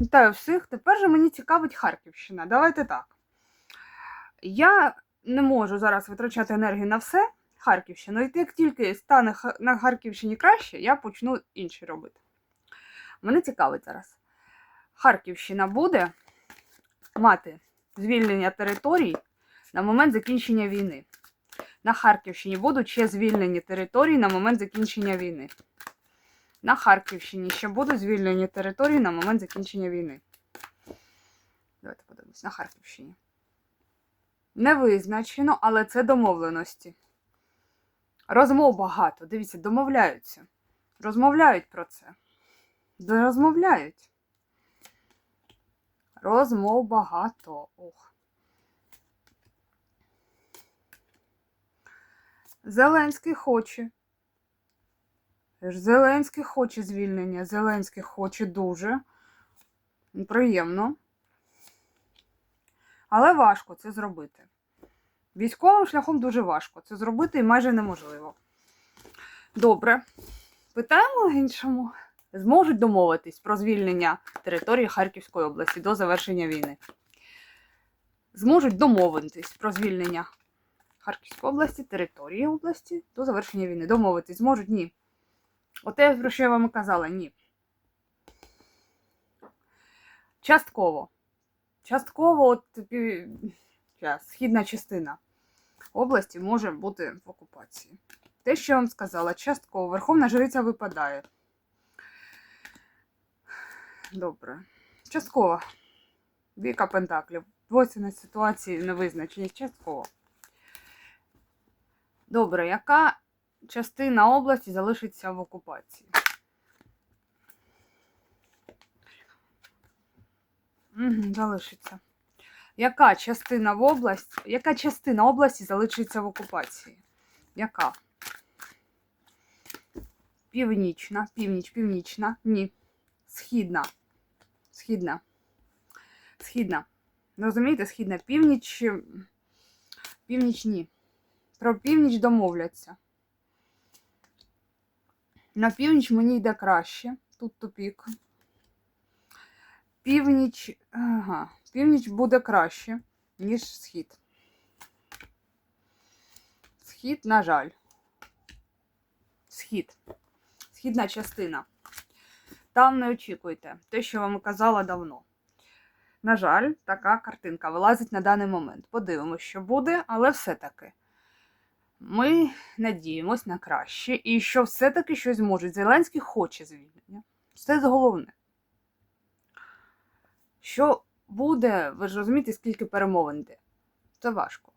Вітаю всіх. Тепер же мені цікавить Харківщина. Давайте так. Я не можу зараз витрачати енергію на все Харківщину. І як тільки стане на Харківщині краще, я почну інші робити. Мене цікавить зараз. Харківщина буде мати звільнення територій на момент закінчення війни. На Харківщині будуть ще звільнені території на момент закінчення війни. На Харківщині ще будуть звільнені території на момент закінчення війни. Давайте подивимось. На Харківщині. Не визначено, але це домовленості. Розмов багато. Дивіться, домовляються. Розмовляють про це. Розмовляють. Розмов багато. Ох. Зеленський хоче. Зеленський хоче звільнення. Зеленський хоче дуже. Приємно. Але важко це зробити. Військовим шляхом дуже важко це зробити і майже неможливо. Добре. Питаємо іншому. Зможуть домовитись про звільнення території Харківської області до завершення війни. Зможуть домовитись про звільнення Харківської області, території області до завершення війни. Домовитись зможуть? Ні. Оте, про що я вам казала, ні. Частково. Частково, от пів... східна частина області може бути в окупації. Те, що я вам сказала, частково. Верховна жриця випадає. Добре. Частково. Віка Пентаклів. Двоціна ситуації невизначеність. Частково. Добре, яка частина області залишиться в окупації? Залишиться. Яка частина в області, яка частина області залишиться в окупації? Яка? Північна, північ, північна. Ні. Східна. Східна. Східна. Розумієте, східна. Північ. Північ ні. Про північ домовляться. На північ мені йде краще. Тут тупік. Північ. Ага. Північ буде краще, ніж схід. Схід, на жаль. Схід. Східна частина. Там не очікуйте. Те, що вам казала давно. На жаль, така картинка вилазить на даний момент. Подивимось, що буде, але все-таки. Ми надіємось на краще і що все-таки щось можуть. Зеленський хоче звільнення. Це головне. Що буде, ви ж розумієте, скільки перемовин йде. Це важко.